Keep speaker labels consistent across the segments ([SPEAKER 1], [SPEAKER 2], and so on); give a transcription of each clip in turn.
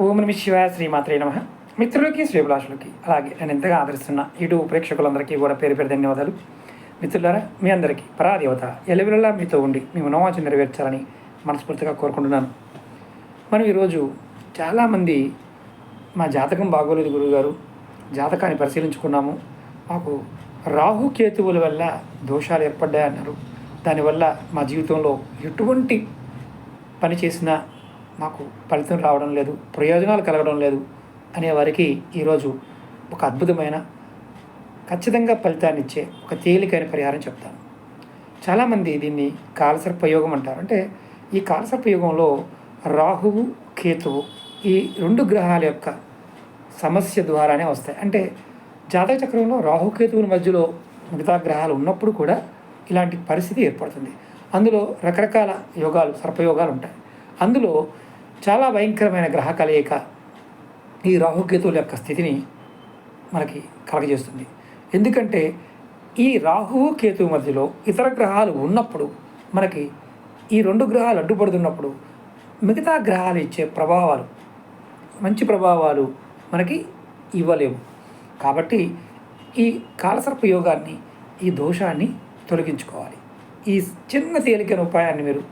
[SPEAKER 1] ఓం Nami శివాయ శ్రీమాత్రే నమ. మిత్రులకి శ్రీభిలాషులకి అలాగే నేను ఎంతగా ఆదరిస్తున్న ఇటు ప్రేక్షకులందరికీ కూడా పేరు పేరు ధన్యవాదాలు. మిత్రులారా మీ అందరికీ పరాదేవత ఎలవిలలా మీతో ఉండి మీ మనోవాంఛ నెరవేర్చాలని మనస్ఫూర్తిగా కోరుకుంటున్నాను. మనం ఈరోజు చాలామంది మా జాతకం బాగోలేదు గురువుగారు. జాతకాన్ని పరిశీలించుకున్నాము. మాకు రాహుకేతువుల వల్ల దోషాలు ఏర్పడ్డాయన్నారు. దానివల్ల మా జీవితంలో ఎటువంటి పని చేసినా నాకు ఫలితం రావడం లేదు ప్రయోజనాలు కలగడం లేదు అనే వారికి ఈరోజు ఒక అద్భుతమైన ఖచ్చితంగా ఫలితాన్ని ఇచ్చే ఒక తేలికైన పరిహారం చెప్తాను. చాలామంది దీన్ని కాలసర్పయోగం అంటారు. అంటే ఈ కాలసర్పయోగంలో రాహువు కేతువు ఈ రెండు గ్రహాల యొక్క సమస్య ద్వారానే వస్తాయి. అంటే జాతక చక్రంలో రాహుకేతువుల మధ్యలో మిగతా గ్రహాలు ఉన్నప్పుడు కూడా ఇలాంటి పరిస్థితి ఏర్పడుతుంది. అందులో రకరకాల యోగాలు సర్పయోగాలు ఉంటాయి. అందులో చాలా భయంకరమైన గ్రహ కలయిక ఈ రాహుకేతువుల యొక్క స్థితిని మనకి కలగజేస్తుంది. ఎందుకంటే ఈ రాహువు కేతువు మధ్యలో ఇతర గ్రహాలు ఉన్నప్పుడు మనకి ఈ రెండు గ్రహాలు అడ్డుపడుతున్నప్పుడు మిగతా గ్రహాలు ఇచ్చే ప్రభావాలు మంచి ప్రభావాలు మనకి ఇవ్వలేవు. కాబట్టి ఈ కాలసర్ప యోగాన్ని ఈ దోషాన్ని తొలగించుకోవాలి. ఈ చిన్న తేలికైన ఉపాయాన్ని మీరు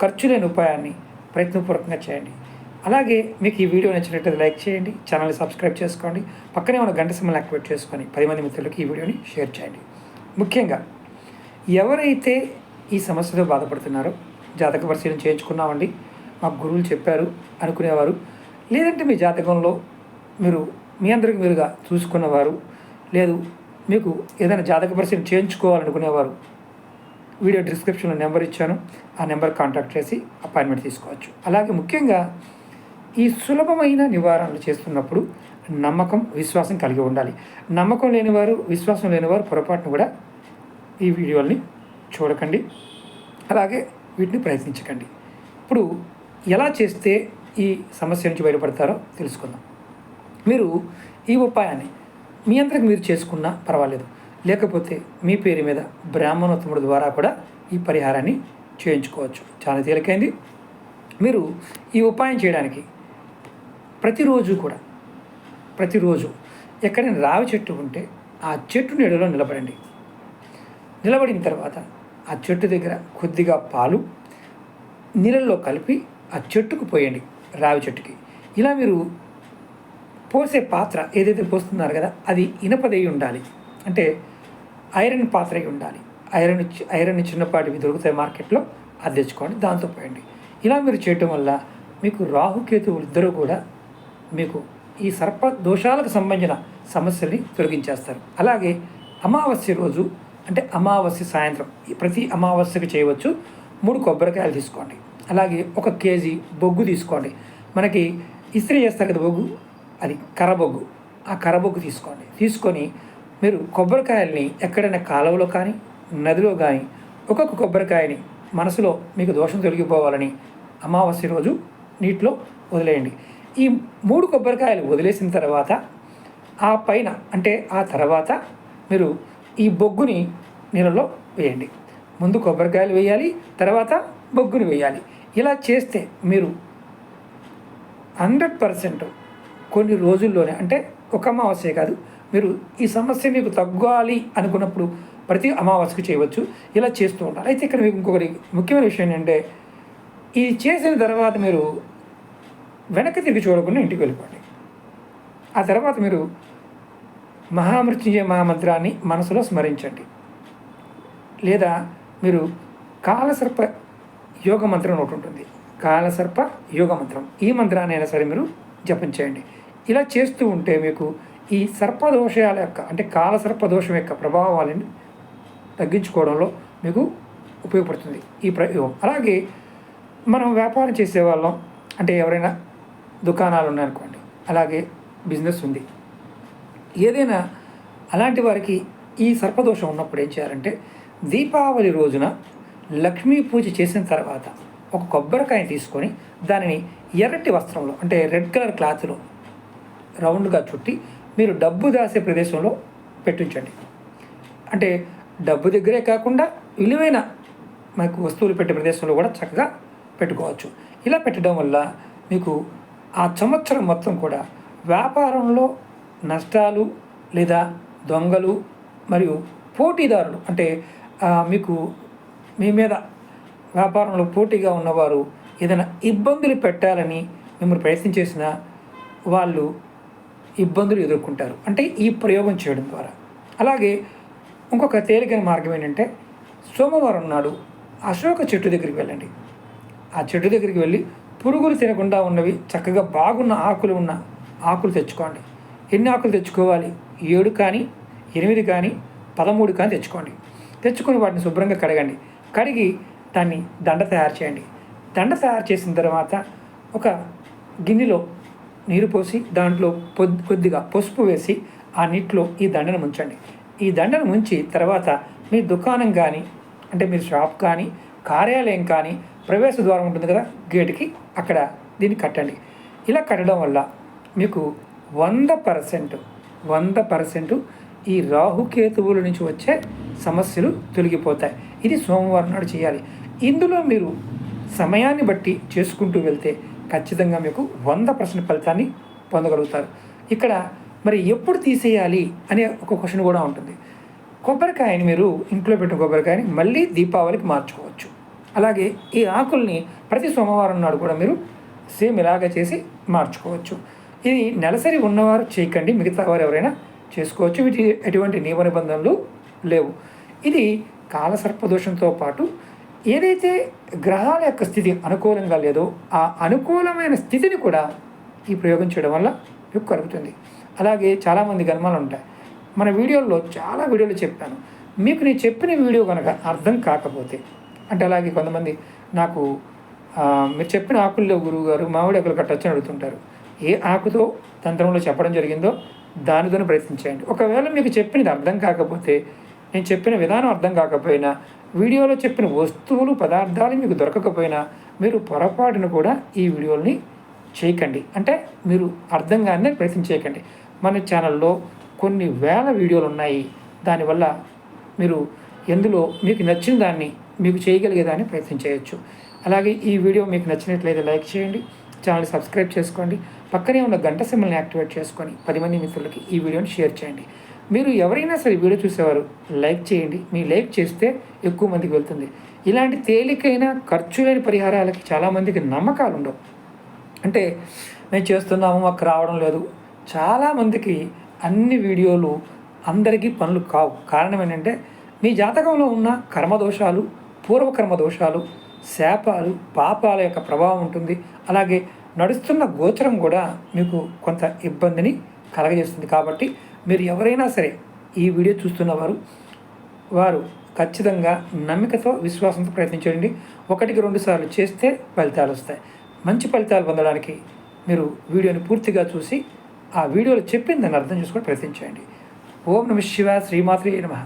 [SPEAKER 1] ఖర్చు లేని ఉపాయాన్ని ప్రయత్నపూర్వకంగా చేయండి. అలాగే మీకు ఈ వీడియో నచ్చినట్లయితే లైక్ చేయండి ఛానల్ని సబ్స్క్రైబ్ చేసుకోండి పక్కనే ఉన్న గంట సింబల్ యాక్టివేట్ చేసుకొని పది మంది మిత్రులకి ఈ వీడియోని షేర్ చేయండి. ముఖ్యంగా ఎవరైతే ఈ సమస్యతో బాధపడుతున్నారో జాతక పరిశీలన చేయించుకున్నామండి మాకు గురువులు చెప్పారు అనుకునేవారు లేదంటే మీ జాతకంలో మీరు మీ అందరికి మీరుగా చూసుకున్నవారు లేదు మీకు ఏదైనా జాతక పరిశీలన చేయించుకోవాలనుకునేవారు వీడియో డిస్క్రిప్షన్లో నెంబర్ ఇచ్చాను. ఆ నెంబర్ కాంటాక్ట్ చేసి అపాయింట్మెంట్ తీసుకోవచ్చు. అలాగే ముఖ్యంగా ఈ సులభమైన నివారణలు చేస్తున్నప్పుడు నమ్మకం విశ్వాసం కలిగి ఉండాలి. నమ్మకం లేనివారు విశ్వాసం లేనివారు పొరపాటును కూడా ఈ వీడియోల్ని చూడకండి. అలాగే వీటిని ప్రయత్నించకండి. ఇప్పుడు ఎలా చేస్తే ఈ సమస్య నుంచి బయటపడతారో తెలుసుకుందాం. మీరు ఈ ఉపాయాన్ని మీ అంతకు మీరు చేసుకున్నా పర్వాలేదు. లేకపోతే మీ పేరు మీద బ్రాహ్మణోత్తముడు ద్వారా కూడా ఈ పరిహారాన్ని చేయించుకోవచ్చు. చాలా తేలికైంది. మీరు ఈ ఉపాయం చేయడానికి ప్రతిరోజు కూడా ప్రతిరోజు ఎక్కడైనా రావి చెట్టు ఉంటే ఆ చెట్టు నీడలో నిలబడండి. నిలబడిన తర్వాత ఆ చెట్టు దగ్గర కొద్దిగా పాలు నీళ్ళల్లో కలిపి ఆ చెట్టుకు పోయండి రావి చెట్టుకి. ఇలా మీరు పోసే పాత్ర ఏదైతే పోస్తున్నారు కదా అది ఇనపదై ఉండాలి. అంటే ఐరన్ పాత్ర ఉండాలి. ఐరన్ ఐరన్ చిన్నపాటివి దొరుకుతాయి మార్కెట్లో అది తెచ్చుకోండి దాంతో పోయండి. ఇలా మీరు చేయటం వల్ల మీకు రాహుకేతువులు ఇద్దరు కూడా మీకు ఈ సర్ప దోషాలకు సంబంధించిన సమస్యల్ని తొలగించేస్తారు. అలాగే అమావాస్య రోజు అంటే అమావాస్య సాయంత్రం ప్రతి అమావాస్యకు చేయవచ్చు మూడు కొబ్బరికాయలు తీసుకోండి. అలాగే ఒక కేజీ బొగ్గు తీసుకోండి. మనకి ఇస్త్రీ చేస్తారు కదా బొగ్గు అది కర్రబొగ్గు. ఆ కర్రబొగ్గు తీసుకోండి. తీసుకొని మీరు కొబ్బరికాయల్ని ఎక్కడైనా కాలువలో కానీ నదిలో కానీ ఒక్కొక్క కొబ్బరికాయని మనసులో మీకు దోషం తొలగిపోవాలని అమావాస్య రోజు నీటిలో వదిలేయండి. ఈ మూడు కొబ్బరికాయలు వదిలేసిన తర్వాత ఆ పైన అంటే ఆ తర్వాత మీరు ఈ బొగ్గుని నీళ్ళలో వేయండి. ముందు కొబ్బరికాయలు వేయాలి తర్వాత బొగ్గుని వేయాలి. ఇలా చేస్తే మీరు హండ్రెడ్ పర్సెంట్ కొన్ని రోజుల్లోనే అంటే ఒక అమావాస్య కాదు మీరు ఈ సమస్య మీకు తగ్గాలి అనుకున్నప్పుడు ప్రతి అమావాస్యకు చేయవచ్చు. ఇలా చేస్తూ ఉండాలి అయితే ఇక్కడ మీకు ఇంకొకటి ముఖ్యమైన విషయం ఏంటంటే ఇది చేసిన తర్వాత మీరు వెనక్కి తిరిగి చూడకుండా ఇంటికి వెళ్ళిపోండి. ఆ తర్వాత మీరు మహామృత్యుంజయ మహామంత్రాన్ని మనసులో స్మరించండి. లేదా మీరు కాలసర్ప యోగ మంత్రం ఒకటి ఉంటుంది. కాలసర్ప యోగ మంత్రం. ఈ మంత్రాన్ని అయినా సరే మీరు జపం చేయండి. ఇలా చేస్తూ ఉంటే మీకు ఈ సర్పదోషాల యొక్క అంటే కాల సర్పదోషం యొక్క ప్రభావాలను తగ్గించుకోవడంలో మీకు ఉపయోగపడుతుంది ఈ ప్రయోగం. అలాగే మనం వ్యాపారం చేసేవాళ్ళం అంటే ఎవరైనా దుకాణాలు ఉన్నాయనుకోండి అలాగే బిజినెస్ ఉంది. ఏదైనా అలాంటి వారికి ఈ సర్పదోషం ఉన్నప్పుడు ఏం చేయాలంటే దీపావళి రోజున లక్ష్మీ పూజ చేసిన తర్వాత ఒక కొబ్బరికాయ తీసుకొని దానిని ఎర్రటి వస్త్రంలో అంటే రెడ్ కలర్ క్లాత్లో రౌండ్గా చుట్టి మీరు డబ్బు దాసే ప్రదేశంలో పెట్టించండి. అంటే డబ్బు దగ్గరే కాకుండా విలువైన మనకు వస్తువులు పెట్టే ప్రదేశంలో కూడా చక్కగా పెట్టుకోవచ్చు. ఇలా పెట్టడం వల్ల మీకు ఆ సంవత్సరం మొత్తం కూడా వ్యాపారంలో నష్టాలు లేదా దొంగలు మరియు పోటీదారులు అంటే మీకు మీ మీద వ్యాపారంలో పోటీగా ఉన్నవారు ఏదైనా ఇబ్బందులు పెట్టాలని మిమ్మల్ని ప్రయత్నం చేసిన వాళ్ళు ఇబ్బందులు ఎదుర్కొంటారు. అంటే ఈ ప్రయోగం చేయడం ద్వారా. అలాగే ఇంకొక తేలికైన మార్గం ఏంటంటే సోమవారం నాడు అశోక చెట్టు దగ్గరికి వెళ్ళండి. ఆ చెట్టు దగ్గరికి వెళ్ళి పురుగులు తినకుండా ఉన్నవి చక్కగా బాగున్న ఆకులు ఉన్న ఆకులు తెచ్చుకోండి. ఎన్ని ఆకులు తెచ్చుకోవాలి? ఏడు కానీ ఎనిమిది కానీ పదమూడు కానీ తెచ్చుకోండి. తెచ్చుకొని వాటిని శుభ్రంగా కడగండి. కడిగి దాన్ని దండ తయారు చేయండి. దండ తయారు చేసిన తర్వాత ఒక గిన్నెలో నీరు పోసి దాంట్లో కొద్దిగా పసుపు వేసి ఆ నీటిలో ఈ దండను ముంచండి. ఈ దండను ముంచి తర్వాత మీ దుకాణం కానీ అంటే మీరు షాప్ కానీ కార్యాలయం కానీ ప్రవేశ ద్వారం ఉంటుంది కదా గేటుకి అక్కడ దీన్ని కట్టండి. ఇలా కట్టడం వల్ల మీకు వంద పర్సెంట్ వంద పర్సెంట్ ఈ రాహుకేతువుల నుంచి వచ్చే సమస్యలు తొలగిపోతాయి. ఇది సోమవారం నాడు చేయాలి. ఇందులో మీరు సమయాన్ని బట్టి చేసుకుంటూ వెళ్తే ఖచ్చితంగా మీకు వంద పర్సెంట్ ఫలితాన్ని పొందగలుగుతారు. ఇక్కడ మరి ఎప్పుడు తీసేయాలి అనే ఒక క్వశ్చన్ కూడా ఉంటుంది. కొబ్బరికాయని మీరు ఇంట్లో పెట్టిన కొబ్బరికాయని మళ్ళీ దీపావళికి మార్చుకోవచ్చు. అలాగే ఈ ఆకుల్ని ప్రతి సోమవారం నాడు కూడా మీరు సేమ్ ఇలాగ చేసి మార్చుకోవచ్చు. ఇది నెలసరి ఉన్నవారు చేయకండి మిగతా వారు ఎవరైనా చేసుకోవచ్చు. వీటి ఎటువంటి నియమ నిబంధనలు లేవు. ఇది కాలసర్పదోషంతో పాటు ఏదైతే గ్రహాల యొక్క స్థితి అనుకూలంగా లేదో ఆ అనుకూలమైన స్థితిని కూడా ఈ ప్రయోగం చేయడం వల్ల మీకు కలుగుతుంది. అలాగే చాలామంది గర్మాలు ఉంటాయి. మన వీడియోల్లో చాలా వీడియోలు చెప్పాను. మీకు నేను చెప్పిన వీడియో కనుక అర్థం కాకపోతే అంటే అలాగే కొంతమంది నాకు మీరు చెప్పిన ఆకుల్లో గురువు గారు మామిడి ఆకులు కట్టొచ్చని అడుగుతుంటారు. ఏ ఆకుతో తంత్రంలో చెప్పడం జరిగిందో దానితోనే ప్రయత్నించండి ఒకవేళ మీకు చెప్పినది అర్థం కాకపోతే నేను చెప్పిన విధానం అర్థం కాకపోయినా వీడియోలో చెప్పిన వస్తువులు పదార్థాలు మీకు దొరకకపోయినా మీరు పొరపాటును కూడా ఈ వీడియోని చేయకండి. అంటే మీరు అర్థం కానీ ప్రయత్నం చేయకండి. మన ఛానల్లో కొన్ని వేల వీడియోలు ఉన్నాయి. దానివల్ల మీరు ఎందులో మీకు నచ్చిన దాన్ని మీకు చేయగలిగేదాన్ని ప్రయత్నం చేయొచ్చు. అలాగే ఈ వీడియో మీకు నచ్చినట్లయితే లైక్ చేయండి ఛానల్ సబ్స్క్రైబ్ చేసుకోండి పక్కనే ఉన్న గంట సింబల్ని యాక్టివేట్ చేసుకొని పది మంది మిత్రులకి ఈ వీడియోని షేర్ చేయండి. మీరు ఎవరైనా సరే వీడియో చూసేవారు లైక్ చేయండి. మీ లైక్ చేస్తే ఎక్కువ మందికి వెళ్తుంది. ఇలాంటి తేలికైన ఖర్చు లేని పరిహారాలకి చాలామందికి నమ్మకాలు ఉండవు. అంటే మేము చేస్తున్నాము మాకు రావడం లేదు. చాలామందికి అన్ని వీడియోలు అందరికీ పనులు కావు. కారణం ఏంటంటే మీ జాతకంలో ఉన్న కర్మదోషాలు పూర్వకర్మ దోషాలు శాపాలు పాపాల యొక్క ప్రభావం ఉంటుంది. అలాగే నడుస్తున్న గోచరం కూడా మీకు కొంత ఇబ్బందిని కలగజేస్తుంది. కాబట్టి మీరు ఎవరైనా సరే ఈ వీడియో చూస్తున్నవారు వారు ఖచ్చితంగా నమ్మికతో విశ్వాసంతో ప్రయత్నించండి ఒకటికి రెండు సార్లు చేస్తే ఫలితాలు వస్తాయి. మంచి ఫలితాలు పొందడానికి మీరు వీడియోని పూర్తిగా చూసి ఆ వీడియోలో చెప్పిందని అర్థం చేసుకొని ప్రయత్నించండి ఓం నమ శివ శ్రీమాత్రి నమ.